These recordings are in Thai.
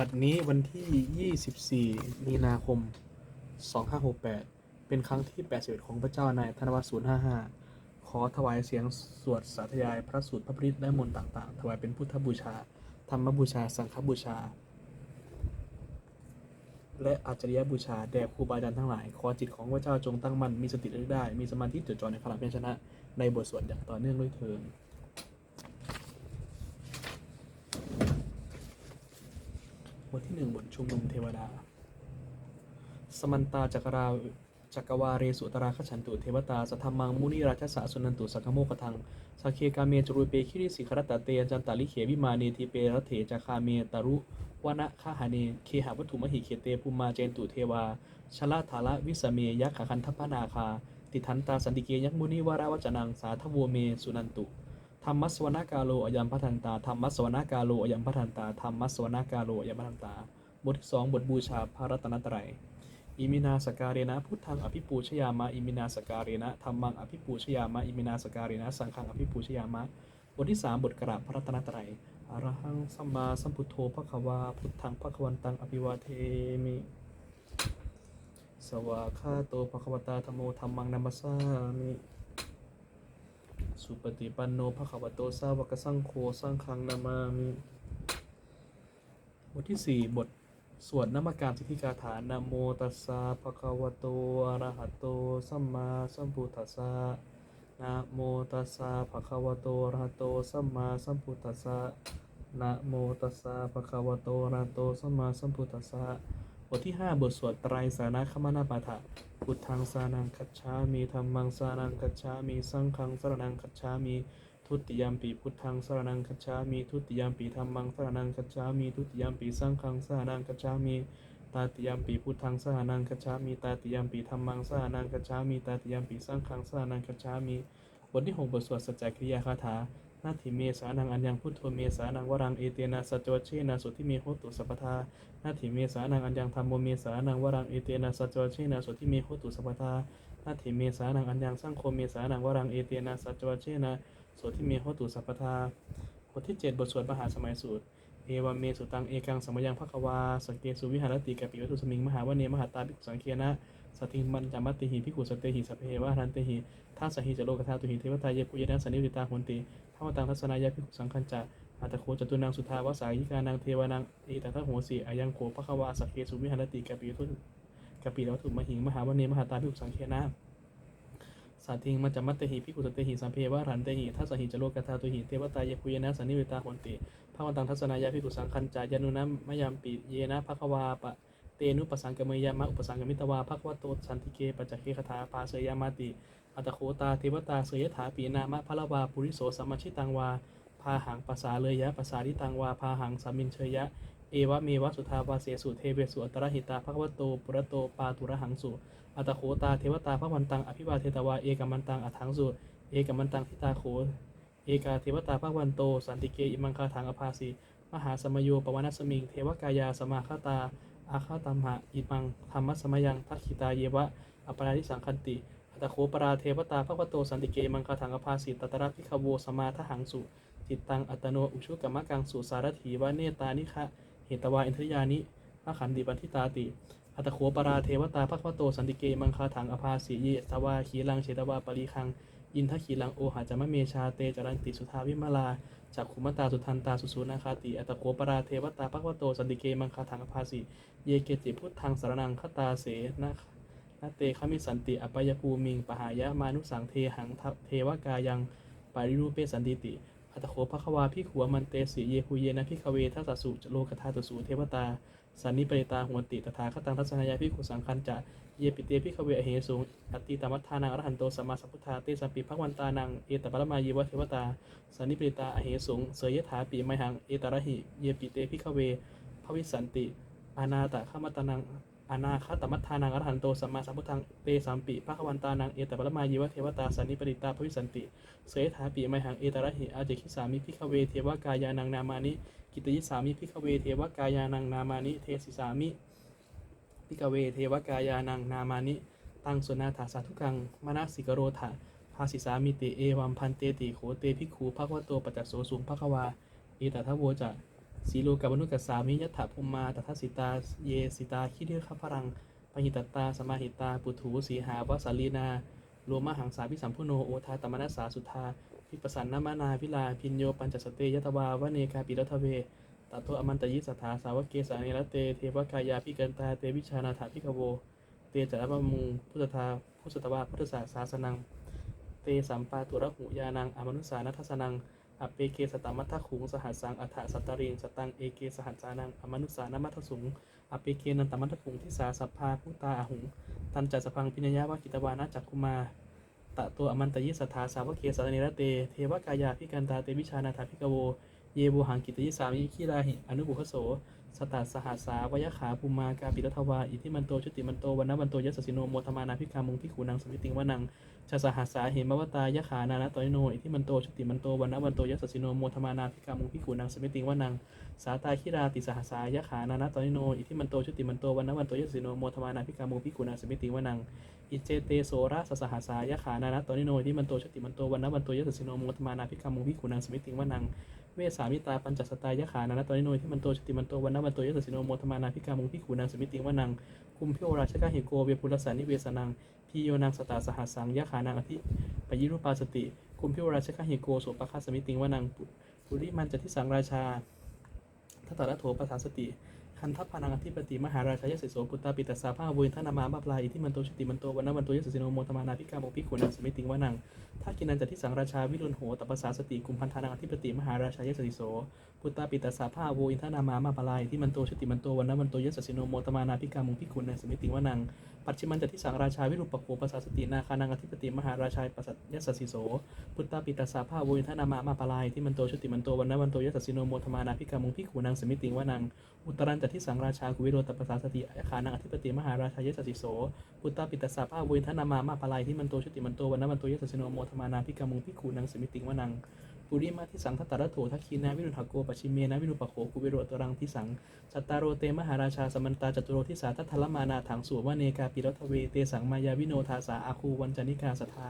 บัดนี้วันที่ 24 มีนาคม 2568 เป็นครั้งที่ 81 ของพระเจ้านายธนวัต055 ขอถวายเสียงสวดสาธยายพระสูตรพระปริตและมนต์ต่างๆ ถวายเป็นพุทธบูชา ธรรมบูชา สังฆบูชา และอาจริยบูชา แด่ครูบาอาจารย์ทั้งหลาย ขอจิตของพระเจ้าจงตั้งมั่น มีสติระลึกได้ มีสมาธิจดจ่อในพลังเพียรชนะ ในบทสวดอย่างต่อเนื่องด้วยเทิน บทที่หนึ่งบทชุมนุมเทวดา สมันตาจักราจักรวาเรสุตราขฉันตุเทวตาสัทธมังมุนิราชสะสุนันตุสังคโมกทังสักเคกาเมจรุเปคิริสิขรตตเตจันตาลิเขวิมาเนทิเปรเถจคาเมตรุวนะคาหาเนเคหาวัตถุมหิเคเตภูมาเจนตุเทวาชลาธาระวิสเมยักขคันทพนาคา ติทันตาสันติเกยักมุนิวาราวจนังสาทโวเมสุนันตุ ธรรมสวนากาโลอยัมพัทันตาธรรมสวนากาโลอยัมพัทันตาธรรมสวนากาโลอยัมพัทันตา บทที่สองบทบูชาพระรัตนตรัยอิมินาสการเรนะพุทธังอภิปูชยามะอิมินาสการเรนะธรรมังอภิปูชยามะอิมินาสการเรนะสังฆังอภิปูชยามะ บทที่สามบทกราบพระรัตนตรัยอรหังสัมมาสัมพุทโธพระควาพุทธังพระควันตังอภิวาเทมิ สวากขาโตภควตาธรรมโมธรรมังนัมมัสสามิ สุปฏิปันโนภะควโตสาวกสังโฆสังฆังนามามิบทที่สี่บท สวดนามการสิทธิกาถานะโมตัสสะภะคะวะโตอะระหะโต สัมมาสัมพุทธัสสะนะโมตัสสะภะคะวะโตอะระหะโต สัมมาสัมพุทธัสสะนะโมตัสสะภะคะวะโตอะระหะโต สัมมาสัมพุทธัสสะ ทที่ห้าบทสวดไตรสานะคมนาปาฐะพุทธังสานังคัจฉามิธัมมังสานังคัจฉามิสังฆังสรนังคัจฉามิทุติยามปีพุทธังสรนังคัจฉามิทุติยามปีธรรมังสรนังคัจฉามิทุติยามปีสังฆังสรนังคัจฉามิตาติยามปีพุทธังสรนังคัจฉามิตาติยามปีธรรมังสรนังคัจฉามิตาติยามปีสังฆังสรนังคัจฉามิบทที่หกบทสวดสัจจคริยาคาถา นาทิเมสานังอัญญังพุทโธเมสานังวรังเอเตนะสัจวเชนะสุทิเมโหตุสัพพทานาทิเมสานังอัญญังธรรมโมเมสานังวรังเอเตนะสัจวเชนะสุทิเมโหตุสัพพทานาทิเมสานังอัญญังสังโฆเมสานังวรังเอเตนะสัจวเชนะสวดที่เมโหตุสัพพทาบทที่7บทสวดมหาสมัยสูตรเอวาเมสุตังเอกังสมยังภควาสังเกสุวิหารติกปิวัตุสมิงมหาวเนมหาตาภิกขุสังเคนะ สติมันจามัตติหิภิกุสตเตหิสัพเพวะหันเตหิท่าสหิจโลกธาตุหิเทวตาเยปุยนัสนิวิตาหุนติพระวตังทัศนายาภิกุสังคัญจะอัตโคจตุนังสุทาวสายิกานังเทวานังเอตตะโหสีอายังโขภควาสังเกสุวิหารติกัปปิวัตุกัปปิวัตุมหิงมหาวเนมหาตาภิกุสังเคนะสัตทิงมัจจมัตเตหิพิกุสตเตหิสัมเพวะรันเตหิทัสสหิจโลกธาตุหิเทวตาเยคุยนะสันนิเวตาหุนติภาวันตังทัศนายาพิกุสังคัญจายานุนะมยามปิเยนะภควาปะ เตนุปสังกมยามะอุปสังกมิตวาภควโตสันติเกปัจจเคคถาปาเสยามาติ อัตโคตาเทวตาเสยถาปีนามะพะละวาปุริโสสัมมชิตังวาพาหังภาษาเลยยะภาษาดิตังวาพาหังสามินเชยะ เอวะเมวะสุทาวาเสสุเทเวสุอัตระหิตาภควโตปุระโตปาตุระหังสุอัตโขตาเทวตาพระวันตังอภิวาเทตวาเอกมันตังอัถังสุเอกมันตังทิตาโขเอกาเทวตาพระวันโต สันติเกอิมังคาถังอภาสีมหาสมโยปวนัสมิง เทวกายาสมาคตา อาคาตัมหะอิมังธรรมสมยังทักขิตาเยวะอปราทิสังคันติอัตโขปราเทวตาพระวโตสันติเกมังคาถังอภาสีตัตระพิคโวสมาทหังสุจิตตังอัตโนอุชุกรรมกังสุสารถีวะเนตานิคะเหตวาอินทริยานิพระขันติปันทิตาติอัตโขปราเทวตาภควโตสันติเกมังคาถังอภาสีเยสวาขีลังเชตวาปริคัง อินทขีลังโอหาจามะเมชาเตจรันติสุทาวิมาลาจักขุมตาสุทันตาสุสูนาคาติอัตโขปราเทวตาภควโตสันติเกมังคาถังภาสีเยเกติพุทธังสารนังคตาเสนะนาเตขมิสันติอปยภูมิงปหายะมานุสังเทหังเทวกายังปาริรูเปสันติติอัตโขภควาพิขวมันเตสีเยภูเยนะพิขเวทัสสสุโลกธาตุสูเทวตา สันนิปริตาหัวติตถาคตังทัศนายาพิขุสังคันจะเยปิเตพิขเวอเหสูงอติตามัทธานังอรหันโตสัมมาสัพพุทธาเตสัมปิภควันตานังเอตปรมาเยวะเทวตาสันนิปริตาอเหสูงเสยยถาปีไมหังเอตระหิเยปิเตพิขเวภวิสันติอานาตะขมัตานังอานาคตมัทธานังอรหันโตสัมมาสัพพุทธังเตสัมปิภควันตานังเอตปรมาเยวะเทวตาสันนิปริตาภวิสันติเสยถาปีไมหังเอตระหิอาเจคิสามิพิขเวเทวกายานังนามานิ กิตยิสามิพิขเวเทวกายานังนามานิเทสิสามิพิขเวเทวกายานังนามานิ ตังสุนาถาสาธุกังมนาสิกโรธาภาสิสามิติเอวัมพันเตติโขเตพิกขูภควโตปัจจโสสุงภควาอิตถะโวจะสีโลกับมนุกัสสามิยถาภูมมาตถาสิตาเยสิตาคิเดขพรังปหิตตาสมาหิตาปุถูสีหาวสาลีนาโลมหังสาพิสัมพุโนโอทาตมนัสสาสุธา พิปสันนามานาพิลาพินโยปัญจสเตยตวาวเนกาปิรัทเวตัตโตอมันตยิสถาสาวกเกสานิรเตเทวกายาพิกันตาเตวิชานาถาพิกโว เตจัตปมุงพุทธทาพุทธตวาพุทธศาสาสนัง เตสัมปาตุระหุยานังอมนุสานัทสนังอเปเกสตามัทถขุงสหัสสังอัฏฐสัตตริงสตังเอเกสหัสสานังอมนุสานามัทถสุงอเปเกนันตมัทถขุงทิสาสัพพาพุตาอาหุง ตันจัสพังพิญญาวากิตวานาจักคุมา ตะตัวอมันตยิสัทธาสาวกเกสารเนรเต เทวกายาพิกันตาเตวิชานาถาพิกโว เยโบหังกิตยิสามิคิราหิอนุบุคโส สตัสสหัสสาวยขาภูมากาปิรัทวา อิทิมันโตชุติมันโตวันนวันโตยสสสิโนโมทมานาพิกามุงพิขูนังสมิติงวนังชาสหัสสาเหมวตายขานานะตอยโน อิทิมันโตชุติมันโตวันนวันโตยสสสิโนโมทมานาพิกามุงพิขูนังสมิติงวนัง สาตาคิราติสหัสสายขานานะตอยโน อิทิมันโตชุติมันโตวันนวันโตยสสสิโนโมทมานาพิกามุงพิขูนังสมิติงวนัง อิเจเตโสราสสหัสายะขานานะตอนิโนที่มันโตชติมันโตวันนะวันโตยสสิโนโมทมานาภิกามุงพิขุนังสมิติงวนังเวสามิตาปัญจสตายะขานานะตอนิโนที่มันโตชติมันโตวันนะวันโตยสสิโนโมทมานาภิกามุงพิขุนังสมิติงวนังคุมพิโอราชกาหิโกเวปุรสานิเวสนังพิโยนังสตาสหัสังยะขานังอธิปยิรุปาสติ คุมพิโอราชกาหิโกโสปะคาสมิติงวนังปุริมันจติสังราชาทัตตะโถปสาสติ คันทัพพานังอธิปติมหาราชายเสโสปุตตาปิตสสาภาวุยทนามาบาปลายอิทิมันโตชิติมันโตวันนวันโตยสสิโนโมตมานาพิกาโมพิกุนังสมิติงวานังถ้ากินันจัตทิสังราชาวิรุณโหตปสสาสติกุมพันธานังอธิปติมหาราชายเสโสปุตตาปิตสสาภาวุยทนามามาปลายอิทิมันโตชิติมันโตวันนวันโตยสสิโนโมตมานาพิกาโมพิกุนังสมิติงวานัง ปัจฉิมันจติสังราชาวิรุปโขปสสาสตินาคานังอธิปติมหาราชายปสัตยสสิโสปุตตาปิตสสาภาวุยทนามามาปลายอิทิมันโตชุติมันโตวันนวันโตยสสิโนโมตมานาพิกาโมพิกุนังสมิติงวานังอุตรันจติสังราชากุวิโรตปสาสติอาคานังอธิปติมหาราชายสสิโสพุตตาปิตสสาภาวุยทนามามาปลายที่มันโตชุติมันโตวันนมันโตยสสิโนโมทมานาพิกามุงพิคูนังสมิติงวนัง ปุริมาทิสังทัตตระโถทักคีนาวิรุณหโกปชิเมนะวิรุปโขกุวิโรตรังทิสังสัตตารโรเตมหาราชาสมันตาจตุโรทิสาทัทธลมานาถังสุวเนกาปิรัตเวเตสังมายาวิโนทาสาอาคูวันจานิกาสทา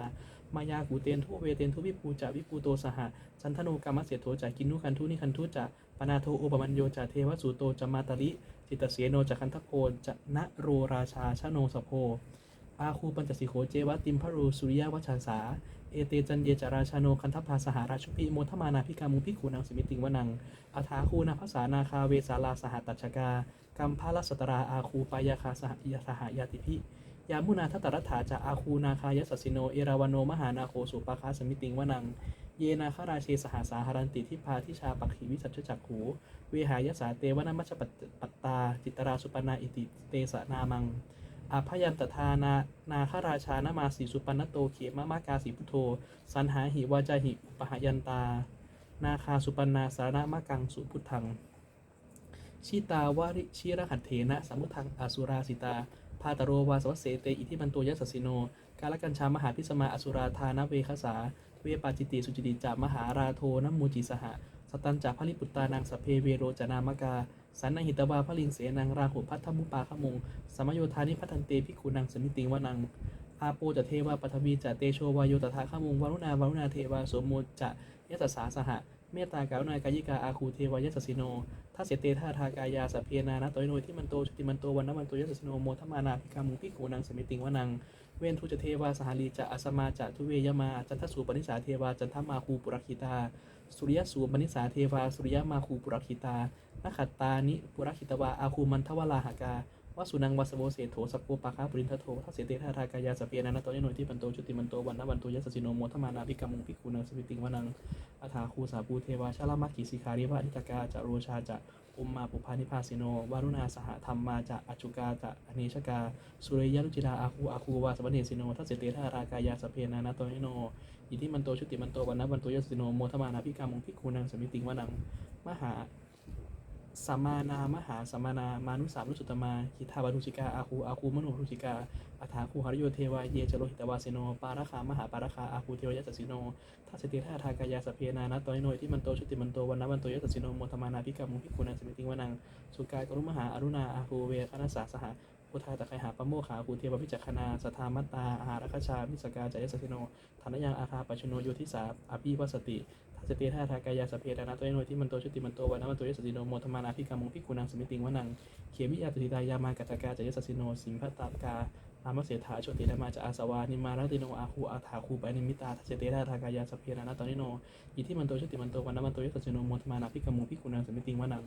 มายากูเตนทุเวเตนทุวิภูจาวิภูโตสหะสันทโนกามเสโทจากกินุคันทุนิคันทุจะปนาโทโอปมัญโยจาเทวสุโตจะมาตริจิตตเสโนจะคันทโพจนะโรราชาชโนสโพอาคูปัญจสิโขเจวะติมพรูสุริยวัชชาสา เอเตจันเยจาราชาโนคันทพาสหราชุพิโมทมานาพิกามุพิขูนังสิมิติงวนังอาถาคูนาภาษานาคาเวสาลาสหตัชกากัมพาลสตราอาคูปายาคาสหยสหยาติพิยามุนาทัตรัฐาจะอาคูนาคายสัสิโนเอราวโนมหานาโคสุปาคาสมิติงวนัง เยนาคาราเชสหาสาหารันติทิพาทิชาปักขีวิสัชจักขูเวหายสาเตวนามัชปัตปัตตาจิตราสุปนาอิติเตสนามัง อาพยันตทานานาคาราชานามาสีสุปันนโตเขมมากาสีพุทโธสันหาหิวาจาหิอุปหายันตา นาคาสุปันนาสารามะกังสุพุทธัง ชิตาวาริชิรหัตเถนะสมุทังอสุราสิตาพาตโรวาสวสเสเตอิทิมันโตยัสสสิโน กาลกัญชามหาพิสมาอสุราธานเวคสา เวปาจิติสุจิติจามหาราโทนมูจิสหะสตันจาพลิปุตตานังสเพเวโรจนามกา สันนหิตวาพระลิงเสนังราหุพัทธมุปาขมงสมโยธานิพัทันเตพิกุนังสมิติงวนังอาโปจะเทวาปฐวีจะเตโชวายโยตถาขมงวารุณาวารุณาเทวาโสมโมจะยสสาสหะเมตตากาุณากายิกาอาคูเทวายสสสิโนถ้าเสเตท่าทากายาสพเพนานะตอยโนยที่มันโตชุติมันโตวันนมันโตยัสสิโนโมทมานาพิกามุพิกูนังสมิติงวนัง เวนทุจเทวาสหาลีจะอสมาจะทุเวยมาจันทสูปนิสาเทวาจันทมาคูปุรคิตา สุริยสูปนิสาเทวาสุริยมาคูปุรคิตา นขัตตานิปุรคิตวาอาคูมันทวลาหากาวสุนังวาสโวเสโถสกโกปาคาปรินทโททัสเสเตทาทากายาสพเพนานตอยโนที่มันโตชุติมันโตวันนวันโตยัสสิโนโมทมานาพิกามุงพิกูนังสมิติงวนังอาถาคูสาปูเทวาชาลามัคคิสิคาริวะนิตกาจะโรชาจะอุมมาปุพานิพาสิโนวารุณาสหธรรมมาจะอจุกาจะอเนชกา สุริยรุจิราอาคูอาคูวาสวัเนสิโนทัสเสเตทารากายาสเพนานาโตนิโนอิทิมันโตชุติมันโตวันนวันโตยัสสิโนโมทมานาพิกามุพิคูนังสมิติงวนังมหา สัมมานามหาสัมมานามานุสามุสุตมาหิทาวารุจิกาอาคูอาคูมโนรุจิกาอัฐาคูหริโยเทวาเยจโรหิตวาเสโน ปาราคามหาปาราคาอาคูเทวยัสสิโนทัสสติท่าทากายาสเพนานะตอยโนยที่มันโตชุติมันโตวันนวันโตยัสสิโนโมทมานาพิกามุพิกุนังสมิติงวนังสุกายกรุมหาอรุณาอาคูเวคณะสาสหะโพพุทธาตะไคหาปโมขาภูเทวพิจักขณาสทธามัตตาอาหารคชามิสกาจายสติโนฐานยังอาคาปัจจุโนโยทิสาอภิวัสติ สติท่าทากายาสพเพดานาตัวเอโนที่มันโตชุติมันโตวานามันโตยสติโนโมทมานาพิกามุพิกุนังสมิติงวนังเขมิยาตุติตายามากัจกาจายสสิโนสิมพัตตากาอามเสถาโชติธรรมาจะอาสวานิมาราติโนอาคูอาถาคูไปนิมิตาทัศเตระทากายาสพเพนานาตอนิโนอิทิมันโตชุติมันโตวันนมันโตยสัจโนมทมานาพิกมุพิกุณังสมิติงวนัง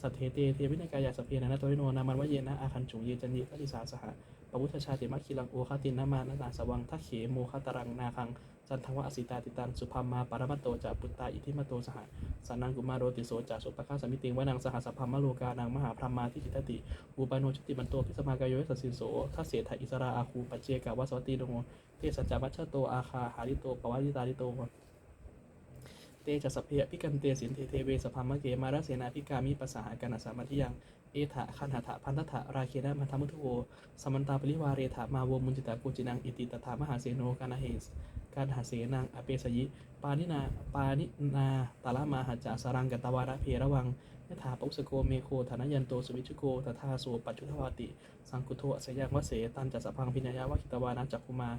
สัทเทเตเทวินกายาสพเพนานาตอนิโนนามันวะเยนะอาคันจุงเยจันยีปฏิสาสหะปพุทธชาติมัคคิลังโอคาตินนามานาสวังทัเขโมคตรังนาคัง จันทวะอสิตาติตังสุพัมาปารมัตโตจาปุตตาอิทิมโตสหสันนังกุมารโรติโสจาสุปะคาสมิติงวนังสหสัพพมโลกานังมหาพรหมาทิจิตติอุปาโนชติมันโตพิสมากายโยสัสสินโสทัสเสถาอิสราอาคูปัจเจกาวสวัตติโนเตสัจจาวัชชโตอาคาหาริโตปวาริตาริโตเตจัสสพเพพิกันเตสินเทเทเวสพัมะเกมาราเสนาพิกามิปัสสหากันสามัติยังเอถะคันหะถะพันธะราเคนะมัทธมุทุโวสมันตาปริวาเรถะมาโวมุนจิตากูจินังอิติตถามหาเสโนกานาเฮส การหาเสนังอเปสยิ ปานินา ปานินา ตาลามาหัจาสรังกตวาระเพระวังยถาปุสโกเมโคธนยันโตสุวิชโกตถาโสปัจจุทวาติ สังกุโทอสยังวเสตันจัสพังพิญญายาวะคิตวานาจักคุมา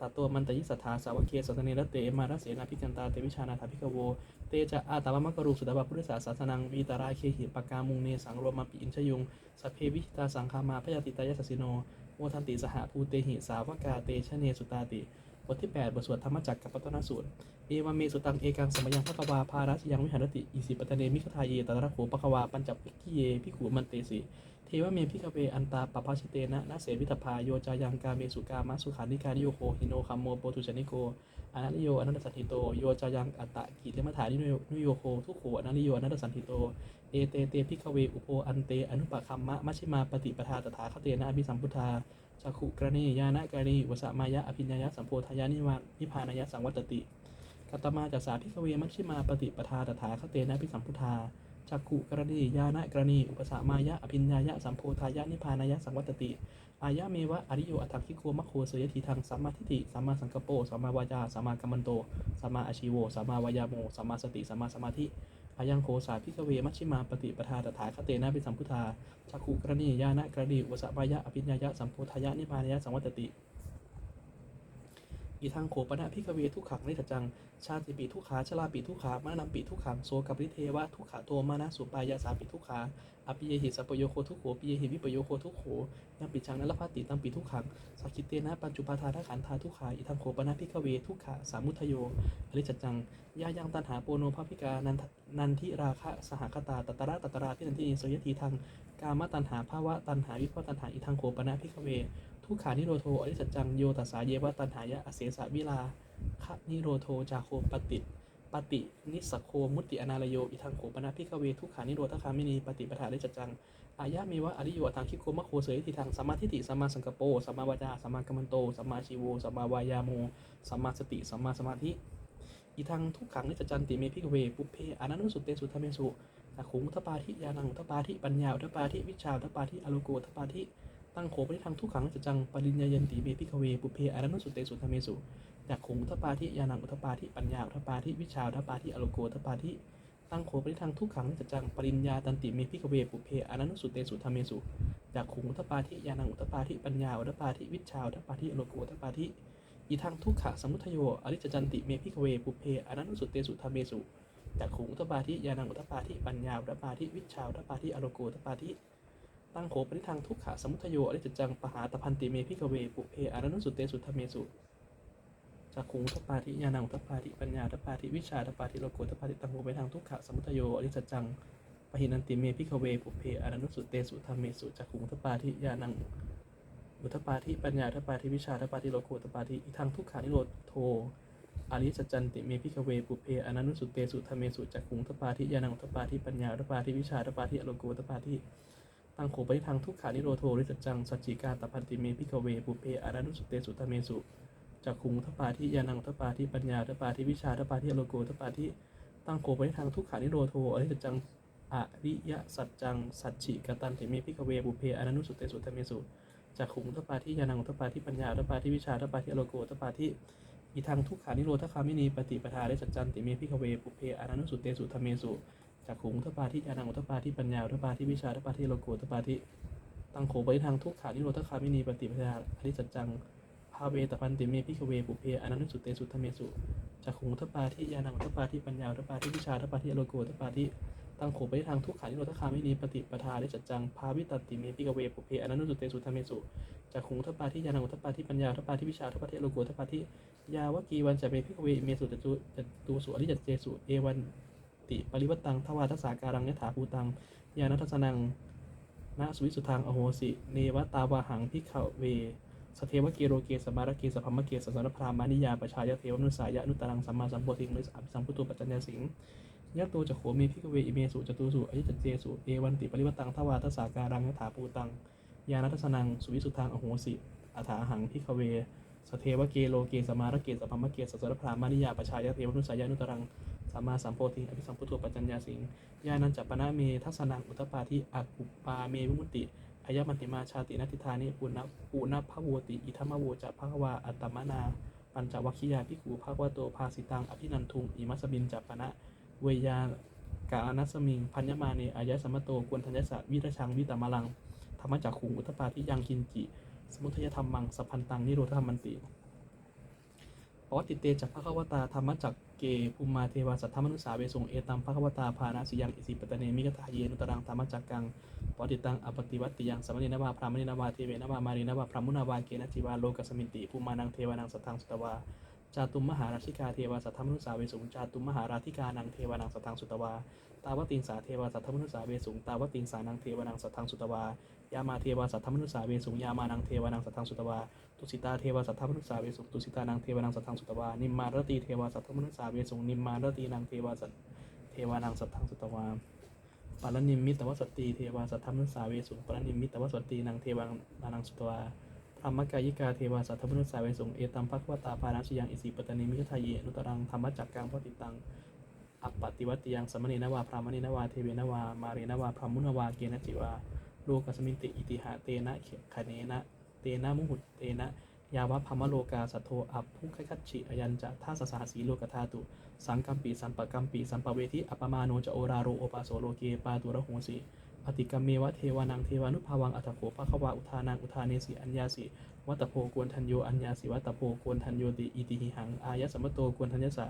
ตาตัวมันตยิสัทธาสาวกเคสัตเนรเตมารเสนาพิจันตาเตวิชานาถาพิกโว เตจะอาตามะกรุสุตบพุทธศาสสนังวีตาราเคหิปกามุงเนสังโรมาปิอินชยุงสเพวิหิตาสังคามาพยาติตายสสิโนโมทันติสหภูเตหิสาวกาเตชะเนสุตาติ บทที่ 8 บทสวดธรรมจักรกับปัตตนสูตร เอวาเมสุตังเอกังสมยังพระกวาพาราชยังวิหารติอิสิปตเนมิขทาเยตระโขปะกวาปัญจปิกิเยพิขุมันเตสิเทวเมพิกเวอันตาปปาชิเตนะนาเสวิตภาโยจายังกาเมสุกามาสุขานิการิโยโคหิโนคัมโมโปตุชนิโกอนัติโยอนัตสันติโตโยจายังอัตตะกิเทมถานิโยโคทุโขอนัติโยอนัตสันติโตเอเตเตพิกเวอุโพอันเตอนุปคัมมะมัชิมาปฏิปทาตถาคเตนะอภิสัมพุทธา จักขุกรณียานะกรณีวสมายะอภิญญายะสัมโพธายานิวานิพานายะสังวัตติกัตมาจัสสาพิกเวมัชิมาปฏิปทาตถาคเตนะพิสัมพุทธาจักขุกรณียานะกรณีอุปสมายะอภิญญายะสัมโพธายะนิพานายะสังวัตติ อายะเมวะอริโยอัตถคิโกมัคโคเสยทีทางสัมมาทิฏฐิสัมมาสังกปโปสัมมาวายาสัมมากัมมันโตสัมมาอาชีโวสัมมาวายาโมสัมมาสติสัมมาสมาธิ อายังโขสาพิกเวมัชฌิมาปฏิปทาตถาคเตนะพิสัมพุทธาจักขุกรณียานะกรณีอุสปายะอภิญญายะสัมโพธายะนิพานายะสังวัตติอีทางโขปนะพิกเวทุกขังนิจจัง ชาติปีทุกขาชลาปีทุกขามานำปีทุกขังโสกับริเทวะทุกขาโทมานะสุปายาสาปีทุกขา อภิเยหิสัพโยโคทุกโขปิเยหิวิปโยโคทุกโขยังปิชังนัลภาติตังปีทุกขังสักขิเตนะปัจจุปาทาทขันธาทุกขาอีทางโขปนะพิกเวทุกขาสามุทโยอริจจังยายังตันหาโปโนภาพิกานันทนันทิราคะสหคตาตตระตตระที่นันทิโสยทีทางกามตันหาภาวะตันหาวิภวตันหาอีทางโขปนะพิกเว ทุกขานิโรโทอริสัจจังโยตัสสาเยวะตันหายะอเสสะวิลาคะนิโรโทจาโคปติ ปฏินิสโคมุติอนาลโยอิทังโขปนาพิกเวทุกขานิโรธคามินีปฏิปทาอริสัจจังอายะเมวะอริโยอัตังคิโกมะโคเสยทิทางสัมมาทิฏฐิสัมมาสังกปโปสัมมาวาจาสัมมากัมมันโตสัมมาชีโวสัมมาวายาโมสัมมาสติสัมมาสมาธิอีทังทุกขังนิจจันติเมพิกเวปุเพอนันุสุเตสุธเมสุตะขุงทปาทิยานังทปาทิปัญญาทปาทิวิชาทปาทิอโลโกทปาทิตั้งโขไปทางทุกขังจะจังปริญญายันติเมพิกเวปุเพอารันุสุเตสุธรรมเมสุ จากขงอุทปาทิยานังอุทปาทิปัญญาอุทปาทิวิชาอุทปาทิอโลโกอุทปาทิตั้งโขไปทางทุกขังจะจังปริญญาตันติเมพิกเวปุเพอารันุสุเตสุธรรมเมสุจากขงอุทปาทิยานังอุทปาทิปัญญาอุทปาทิวิชาอุทปาทิอโลโกอุทปาทิอีทางทุกขะสมุทโยอริจจันติเมพิกเวปุเพอารันุสุเตสุธรรมเมสุจากขงอุทปาทิยานังอุทปาทิปัญญาอุทปาทิวิชาอุทปาทิอโลโกอุทปาทิตั้งโขปนิทางทุกขะสมุทโยอริจจังปหาตพันติเมพิกเวปุเพอารันุสุเตสุทธเมสุ จักขุงทัปาทิญาณังทัปาทิปัญญาทัปาทิวิชาทัปาทิโลโกทัปาทิตั้งโขไปทางทุกขะสมุทโยอริจจังปหินันติเมพิกเวปุเพอารันุสุเตสุทธเมสุจักขุงทัปาทิญาณังอุทปาทิปัญญาทัปาทิวิชาทัปาทิโลโกทัปาทิอีทางทุกขานิโรธโทอริจจันติเมพิกเวปุเพอารันุสุเตสุทธเมสุจักขุงทัปาทิญาณังทัปาทิปัญญาทัปาทิวิชาทัปาทิโลโกทปาทิตังโขไปทางทุกขานิโรโทริจจังสัจจิกาตพันติเมพิกเวปุเพอารนุสุเตสุตเมสุ จักขุงทปาทิยานังทปาทิปัญญาทปาทิวิชาทปาทิอโลโกทปาทิตั้งโขไปทางทุกขานิโรโทอริจจังอริยสัจจังสัจฉิกตันติเมพิกเวปุเพอารานุสุเตสุตเมสุจักขุงทปาทิยานังทปาทิปัญญาทปาทิวิชาทปาทิอโลโกทปาทิอีทางทุกขานิโรธคามินีปฏิปทาได้สัจจันติเมพิกเวปุเพอารานุสุเตสุตเมสุจากขุงทปาทิยานังทปาทิปัญญาทปาทิวิชาทปาทิโลโกอุทปาทิตังโขปทางทุกขานิโรธคามินีปฏิปทาอริสัจจัง ภาเวตพันติเมพิกเวปุเพอนันตุสุเตสุทธเมสุจักขุงทปาที่ยานังทปาที่ปัญญาทปาที่วิชาทปาที่อโลโกทปาที่ตังโขปทางทุกขานิโรธคามินีปฏิปทาอริสัจจังภาวิตติเมพิกเวปุเพอนันตุสุเตสุทธเมสุจักขุงทปาที่ยานังทปาที่ปัญญาทปาที่วิชาทปาที่อโลโกทปาที่ยาวกีวันจะเมพิกเวเมสุจตุจตุสุอริจัจเจสุเอวันติปริวัตตังทวาทัสสาการังยถาภูตังยานัทสนังนาสุวิสุทางอโหสิ เนวตาวาหังพิขเว สเทวเกโรเกสมารเกสพัมมเกสสารพรามานิยาประชายเทวนุสายะนุตตังสัมมาสัมโพธิงมิสอภิสัมพุทโธปัจจัญญาสิงยะโตจะโขเมพิกเวอิเมสุจตุสุอยิจเจสุเอวันติปริวัตังทวาทัสาการังยถาภูตัง ยานัทสนัง สุวิสุทางอโหสิอัฐาหังพิขเว สเทวเกโลเกสมารเกสพัมมเกสสารพรามานิยาประชายเทวนุสายะนุตตังสัมมาสัมโพธิอภิสัมพุทโธปัจจัญญาสิง ญาณัญจปนาเมทัสสนังอุตตปาทิอากุปปาเมวิมุตติ อายมันติมาชาตินัติธานิปุณะปุณะพะโวติ อิทัมมะโวจะภควาอัตตมนา ปัญจวัคคียาพิกขุภควโตภาสิตังอภินันทุงอิมัสบินจัปปนะเวยากาอนัสมิง พัญญมาเนอายะสมโตกวนทัญญสะวิรชังวิตามลังธรรมจักขุงอุตตปาทิยังกินจิ สมุทัยธรรมังสัพพันตังนิโรธธรรมันติ ปวตติเตจักภควตาธรรมจักเกภูมิมาเทวาสัทธมนุสาเวสงเอตัมภควตาภาณสิยังอิสิปตเนมิกตาเยนุตรังธรรมจักกังปวัตติตังอปฏิวัติยังสมณีนวาพรามณีนวาเทเวนวามารีนวาพรหมุนาวาเกณจิวาโลกสมินติภูมานังเทวานังสัทธังสุตวาจาตุมมหาราชิกาเทวาสัทธมนุสาเวสุงจาตุมมหาราธิกานังเทวานังสัทธังสุตวาตาวติงสาเทวาสัทธมนุสาเวสุงตาวติงสานังเทวานังสัทธังสุตวา ยามาเทวาสัทธมนุสาเวสุงยามานังเทวานังสัทธังสุตวาตุสิตาเทวาสัทธมนุสาเวสุตุสิตานังเทวานังสัทธังสุตวานิมมารตีเทวาสัทธมนุสาเวสุนิมมารตีนังเทวาสัทเทวานังสัทธังสุตวาปารนิมมิตวสตตีเทวาสัทธมนุสาเวสุปารนิมมิตวสตตีนังเทวานังสุตวาพรหมกายิกาเทวาสัทธมนุสาเวสุเอตัมภควตาปานาชยังอิสิปตานิมิคทายเยนุตรังธรรมจักกังพติตังอัปปติวัติยังสมณีนวาพรามณีนวาเทเวนวามาเรนวาพรหมุนวาเกณจิวา โลกัสมินติอิติหะเตนะเขคเนนะเตนะมุหุตเตนะยาวะพมโลกาสัทโทอัพพุคคัดฉิอยันจะท่าสสาสีโลกธาตุ สังกัมปีสัมปะกัมปีสัมปเวทิอัปมาโนจะโอราโรโอปาโสโลเกปาตุระโหสีอติกรมเมวะเทวานังเทวานุภาวังอัตถโขปะขวาอุทานังอุทาเนสีอัญญาสี วัตโพกวนทันโยอัญญาสีวัตโพกวนทันโยติอิติหิหัง อายะสัมมโตกวนทัญญสะ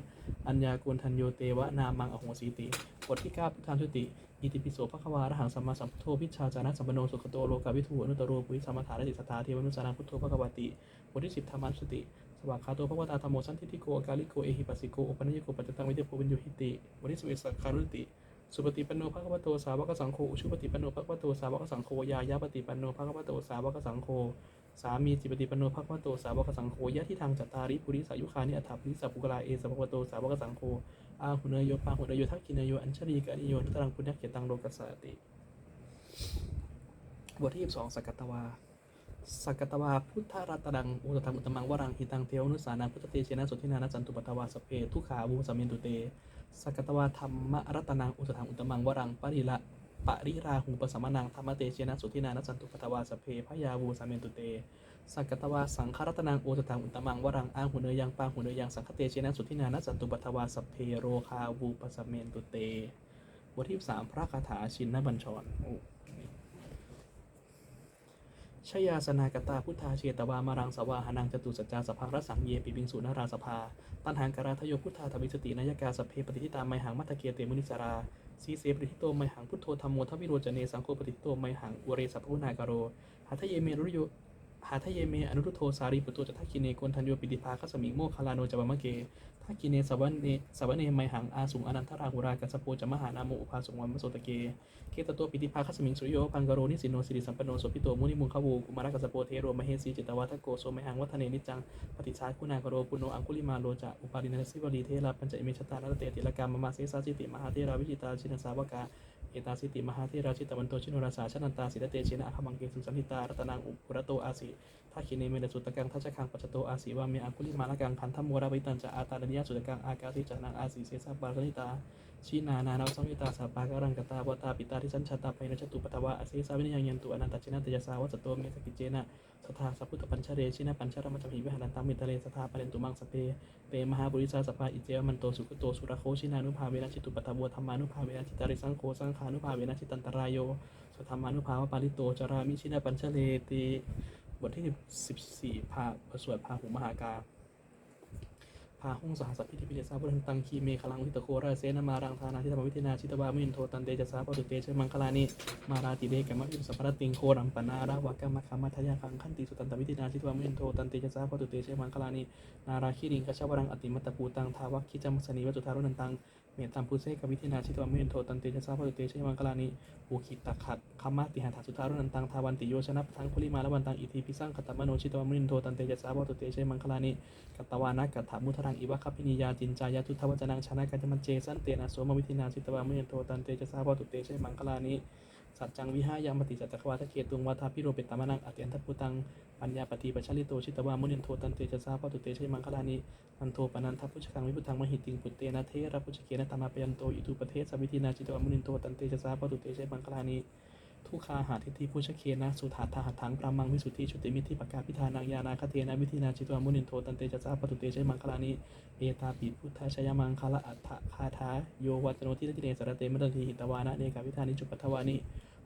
อัญญากวนทันโยเตวะนามังอโหสีติบทที่9พุทธานุติ อิติปิโสภควาระหังสัมมาสัมพุทโธพิชาจานะสัมปโนสุขโตโลกาวิทูอนุตตรโรปุริสัมมาทานติสตาเทวนุสานังพุทโธภควติบทที่10ธรรมัสติสวากขาโตภควตาธรรมโมสันทิติโกอากาลิโกเอหิปัสสิโกโอปัญญโกปัจจตังวิเทโพวินโยหิติบทที่11สังคารุติสุปฏิปันโนภควโตสาวกสังโฆอุชุปฏิปันโนภควโตสาวกสังโฆยายาปฏิปันโนภควโตสาวกสังโฆ สามีจิปฏิปโนภควโตสาวกสังโฆยะที่ทางจัตตาริปุริสายุคานิอัฏฐาปุริสัพุกลาเอสภควโตสาวกสังโฆอาหุเนยโยปาหุเนยโยทักขิเนยโยอัญชลีกะนิโยนุตรังปุญญเกตังโลกัสสติบทที่22สักกตวาสักกตวาพุทธรัตดังอุตธรรมอุตตมังวรังหิตังเทวนุสานาพุทธเตชนะสุทินานะจันตุปตวาสเพทุขาบูสมินตุเตสักกตวาธรรมรัตนังอุตธรรมอุตตมังวรังปริละ ปริราหุปสัมมนังธรรมเตเชนะสุทธินานะจันตุปตวาสเพพยาวูสมินตุเต สักกตวาสังฆรัตนังโอตธรรมอุตมังวรังอาหุเนยยังปางหุเนยยังสังฆเตเชนะสุทธินานะจันตุปตวาสเพโรคาวูปสมินตุเตบทที่สามพระคาถาชินนบัญชรชยาสนากตาพุทธาเชตวามารังสวาหานังจตุสัจจาสภารสังเยปิบิงสุนาราสภา ตันหังการาทโยพุทธาธรรมิสตินายกาสเพปฏิทิตามไมหังมัทเกเตมุนิสรา สีเสปฏิทิโตไมหังพุทโธธรรมโมทวิโรจเนสังโฆปฏิทิโตไมหังอุเรสัพพุนากโรหาทะเยเมรุโยหาทะเยเมอนุรุโทสารีปุตโตจัตถคิเนโกนทันโยปิติภาคสมิงโมคาลาโนจวามะเก ทักกิเนสวะเนสวะเนไมหังอาสุงอนันทรากุรากัสสโปจะมหานาโมอุปาสุงวันมโสตะเกเคตตัวปิติภาคสมิงสุโยพังกโรนิสินโนสิริสัมปโนโสพิโตมุนิมุงควูกุมารกัสสโปเทโรมเหสีจิตวัฒโกโสมหังวัฒเนนิจังปฏิชาคุณากโรปุโนอังคุลิมาโลจะอุปารินัสสิวลีเทระปัญจอิเมชตานัตเตติลกามมาเสสาจิติมหาเทราวิจิตาชินสาวกา เอตาสิติมหาเทราชิตวันโตชิโนราสาชนันตาสิตเตชินะอคมังเกสุสันติตารัตนังอุปุระโตอาสิทักขิเนเมเดสุตกังทัชคังปัจจโตอาสิวาเมอังคุลิมาลกังพันธโมราวิตันจะอาตาลนิยสุตกังอากาติจานังอาสิเสสะบาลนิตาชีนานานาสังยุตาสาปาการังกตาวตาปิตาทิสัญชาตาไปนะจตุปตวะอาสีสาวินยังยันตุอนันตจินันตยสาวัสโตเมสกิเจนะ สทาสัพพุทธปัญชเรชินะปัญชรมัจจหิวิหารันตังมิตเลสทาปเรนตุมังสเปเปมหาบุริสาสภาอิเจวมันโตสุขโตสุรโคชินานุภาเวนะชิตุปตะบัวธรรมานุภาเวนะชิตาริสังโคสังขานุภาเวนะชิตันตรายโยสธรรมานุภาวะปาริโตจารามิชินาปัญชเลติบทที่สิบสี่ภาคสวดภาหุมหากา พาห้องสหสัพพิธิพิเดสาพุทธันตังคีเมฆลังวิตโคราเสนามารังธานาทิธรรมวิเทนาชิตวามินโทตันเตจสาปตุเตชมังคลานิมาราติเดกัมมะอิสัพพะติงโครัมปนาราวากามะคามัทยาคังขันติสุตันตวิเทนาชิตวามินโทตันเตจสาปตุเตชมังคลานินาราคีริงกชาวรังอติมัตตปูตังทาวัคคิจัมสนีวัจุธารุนันตัง เมตัมพุเซกวิเทนาชิตวามินโทตันเตจสาปตุเตชมังคลานิอุคิตตขัดคัมมะติหันถาสุธารุนันตังทาวันติโยชนะทังพลิมาละวันตังอิทิพิสังขตมโนชิตวามินโทตันเตจสาปตุเตชมังคลานิกัตตวานะกัตถามุทรังอิวะคัพพินิยาจินจายาทุทวจนังชนะกัจจมันเจสันเตนะโสมวิทินาชิตวามิยนโทตันเตจะสาบตุเตชัยมังคลานิ สัจจังวิหายามติจัตตควาทะเกตุงวาทาพิโรเปตตามนังอเตียนทพุตังปัญญาปฏิปัชชลิโตชิตวามุนินโทตันเตจะสาบตุเตชัยมังคลานิอันโทปนันทพุชกังวิพุทังมหิติงปุตเตนะเทระพุชเกนะตามาเปยันโตอิทุปเทสวิธินาจิตวามุนินโทตันเตจะสาบตุเตชัยมังคลานิทุกขาหาทิฏฐิพุชเคนะสุธาทาหัตถังปรามังวิสุทธิชุติมิธิปกาพิธานังยานาคเทนะวิธินาจิตวามุนินโทตันเตจะสาปตุเตชัยมังคลานิเอตาปิพุทธชยมังคละอัฏฐคาถาโยวัจโนทิฏฐิเนสรเตมดันทีหิตวานะเนกาวิธานิจุปัทวานิ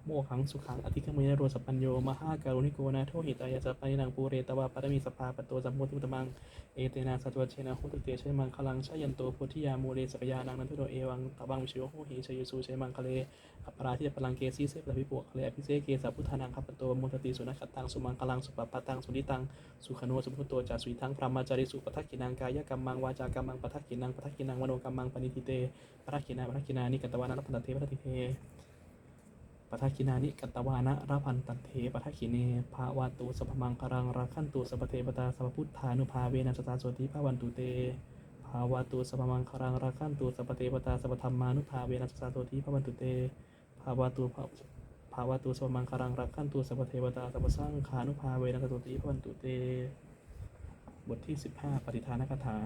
โมขังสุขังอธิกรรมยโรสปัญโยมหาการุณิโกนาโทหิตายาสปานินังปูเรตวาปรมิสภาปโตสัมโพธิตมัง เอเตนะสัตวเชนะโหตุเตชัยมังคลังชยันโตโพธิยามูเรสกยานังนันทุโดเอวังตบังวิชโยโหหิชยสูชัยมังคะเลอัปปราทิปลังเกสีเสปะพิปวกเลอภิเสเกสัพพุทธานังคัปโตมุตติสุนัขตังสุมังคลังสุปปตังสุนิตังสุขโนสุพุตโตจาสุวิทังพรหมาจาริสุปทักขินังกายกรรมังวาจากรรมังปทักขินังปทักขินังมโนกรรมังปณิทิเตปทักขินาปทักขินานิกตวานัปปตเทปทิเท ปทักขินานิกัตวานะราพันตันเทปทักขิเนภาวาตุสัพพมังคารังราคันตุสัพเทปตาสัพพุทธานุภาเวนัสตาโสติภาวันตุเตภาวาตุสัพพมังคารังราคันตุสัพเทปตาสัพธรรมานุภาเวนัสตาโสติภาวันตุเตภาวาตุภาวาตุสัพพมังคารังราคันตุสัพเทปตาสัพสังขานุภาเวนัสตาโสติภาวันตุเต บทที่ 15 ปฏิทานคาถา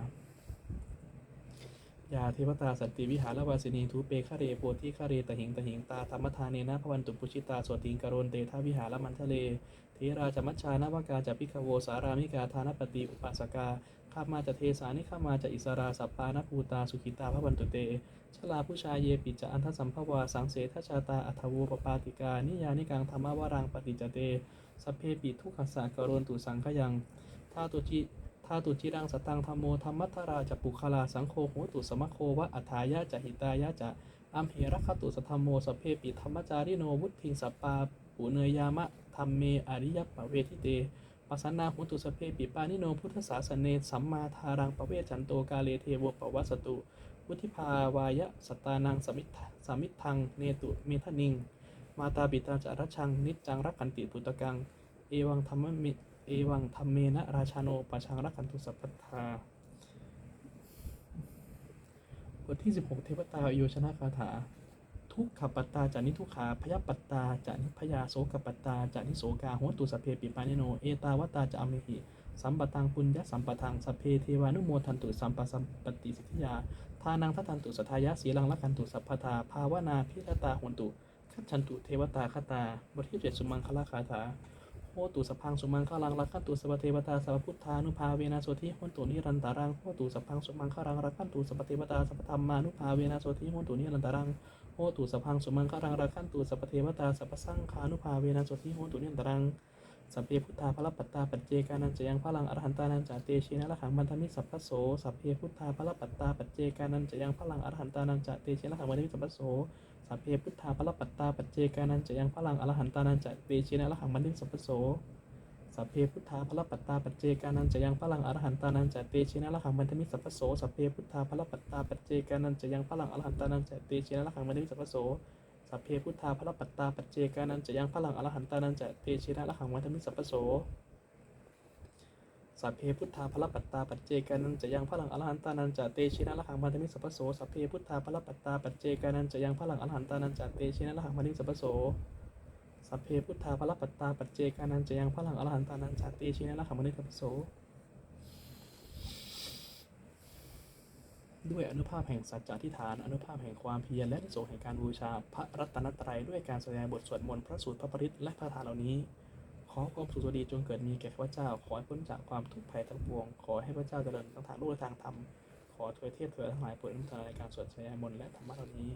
ยาเทวตาสันติวิหารวาสินีทูเปคะเรโพธิคะเรตหิงตหิงตาธรรมทานเนนะพวันตุปุชิตาสวดติงกรนเตทาวิหารมันทะเลเทราจมัชชานวากาจะพิกโวสารามิกาทานปฏิอุปาสกาข้ามาจะเทสานิข้ามาจะอิสราสัปปานภูตาสุขิตาพระวันตุเตชลาผู้ชายเยปิจะอันทสัมภวาสังเสทชาตาอัทโวปปาติกา นิยานิกังธรรมวรังปฏิจเตสเพปิทุกขสากรนตุสังขยังท่าตุจิ ทาตุจิรังสตังธรรมโมธรรมัทราจะปุคลาสังโฆโหตุสมะโควะอัฏายะจะหิตายะจะอัมเหรคตุสธรรมโมสเพปิธรรมจาริโนวุฒิงสัปปาปุเนยามะธรรมเมอริยปะเวทิเตปัสนาโหตุสเพปิปานิโนพุทธศาสเนสัมมาทารังปะเวจันโตกาเลเทวปวัสตุวุธิภาวายะสตานังสมิทสมิทังเนตุเมทนิง มาตาปิตาจารชังนิจจังรักขันติปุตตกัง เอวังธรรมมิ เอวังธรรมเมนะราชาโนปชังรักขันตุสัพพทาบทที่ 16 เทวตาโยชนะคาถา ทุกขปัตตาจานิทุกขาพยปัตตาจานิพยาโสกปัตตาจานิโสกาโหตุสพเพปิปานโน เอตาวตาจะอเมหิสัมปตังปุญญสัมปทังสพเพเทวานุโมทันตุสัมปสัมปติสิทธิยา ทานังทัตันตุสัทายะสีลังรักขันตุสัพพทา ภาวนาพิรตาโหนตุขัจฉันตุเทวตาคตา บทที่เจ็ดสุมังคลาคาถา หตุสพังสุมังคลังรักขันตุสัพเทวตาสัพพุทธานุภาเวนะโสทิโหนตุนิรันตารังโหตุสพังสุมังคลังรักขันตุสัพเทวตาสัพธรรมานุภาเวนะโสทิโหนตุนิรันตารังโหตุสพังสุมังคลังรักขันตุสัพเทวตาสัพสังฆานุภาเวนะโสทิโหนตุนิรันตารังสัพเพพุทธาพระปัตตาปัจเจกานันจะยังพลังอรหันตานันจเตชินะละขังบันทมิสัพพโสสัพเพพุทธาพระปัตตาปัจเจกานันจะยังพลังอรหันตานันจะเตชินะละขังบันทมิสัพพโส สัพเพพุทธาพระปัตตาปัจเจกานันจะยังพลังอรหันตานันจะเตชินะละขังบันทิสัพพโสสัพเพพุทธาพระปัตตาปัจเจกานันจะยังพลังอรหันตานันจะเตชินะละขังบันทมิสัพพโสสัพเพพุทธาพระปัตตาปัจเจกานันจะยังพลังอรหันตานันจะเตชินะละขังบันทมิสัพพโสสัพเพพุทธาพระปัตตาปัจเจกานันจะยังพลังอรหันตานันจะเตชินะละขังบันทมิสัพพโส สัพเพพุทธาพระปัตตาปัจเจกานันจะยังพลังอรหันตานันจะเตชินะละขังบันทมิสัพโสสัพเพพุทธาพระปัตตาปัจเจกานันจะยังพลังอรหันตานันจะเตชินะละขังบันทมิสัพโสสัพเพพุทธาพระปัตตาปัจเจกานันจะยังพลังอรหันตานันจะเตชินะละขังบันทมิสัพโสด้วยอนุภาพแห่งสัจจะทิฏฐาน อนุภาพแห่งความเพียรและนิสงแห่งการบูชา พระรัตนตรัยด้วยการแสดงบทสวดมนต์พระสูตรพระปริตและพระธรรมเหล่านี้ อความสุขสวัสดีจงเกิดมีแก่ข้าพเจ้า ขอให้พ้นจากความทุกข์ภัยทั้งปวง ขอให้พระเจ้าเจริญทั้งทางโลกและทางธรรม ขอถวยเทพเถิดทั้งหลายโปรดอนุโมทนาในการสวดแสดงมนต์และธรรมะเหล่านี้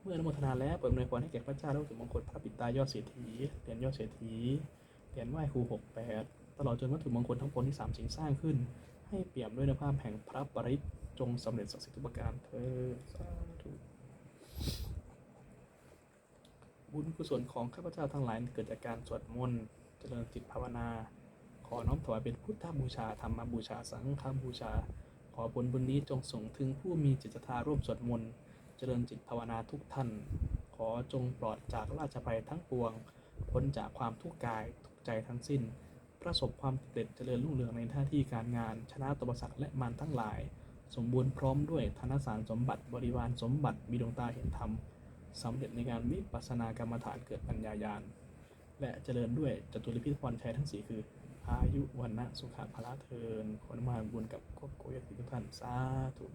เมื่ออนุโมทนาแล้วเปิดอำนวยพรให้แก่พระเจ้าและวัตถุมงคลพระปิตายอดเศรษฐีเหรียญยอดเศรษฐีเหรียญไหว้ครูหกแปดตลอดจนวัตถุมงคลทั้งปวงที่สามสิ่งสร้างขึ้น ให้เปี่ยมด้วยนภาพแห่งพระปริตจงสำเร็จศักดิ์สิทธิ์ทุกประการเธอสาธุบุญกุศลของข้าพเจ้าทั้งหลายเกิดจากการสวดมนต์ จริญจิตภาวนา ขอน้อมถวายเป็นพุทธบูชาธรรมบูชาสังฆบูชา ขอผลบุญนี้จงส่งถึงผู้มีจิตศรัทธาร่วมสวดมนต์เจริญจิตภาวนาทุกท่าน ขอจงปลอดจากราชภัยทั้งปวง พ้นจากความทุกข์กายทุกใจทั้งสิ้น ประสบความสำเร็จเจริญรุ่งเรืองในหน้าที่การงาน ชนะตวสรรคและมารทั้งหลาย สมบูรณ์พร้อมด้วยธนสารสมบัติบริวารสมบัติมีดวงตาเห็นธรรมสำเร็จในการวิปัสสนากรรมฐานเกิดปัญญายาณ และเจริญด้วยจตุรพิธพรชัยทั้งสี่คือ อายุวันนะสุขะพละเทินขอนุมาบุญกับครอบครัวญาติทุกท่านสาธุ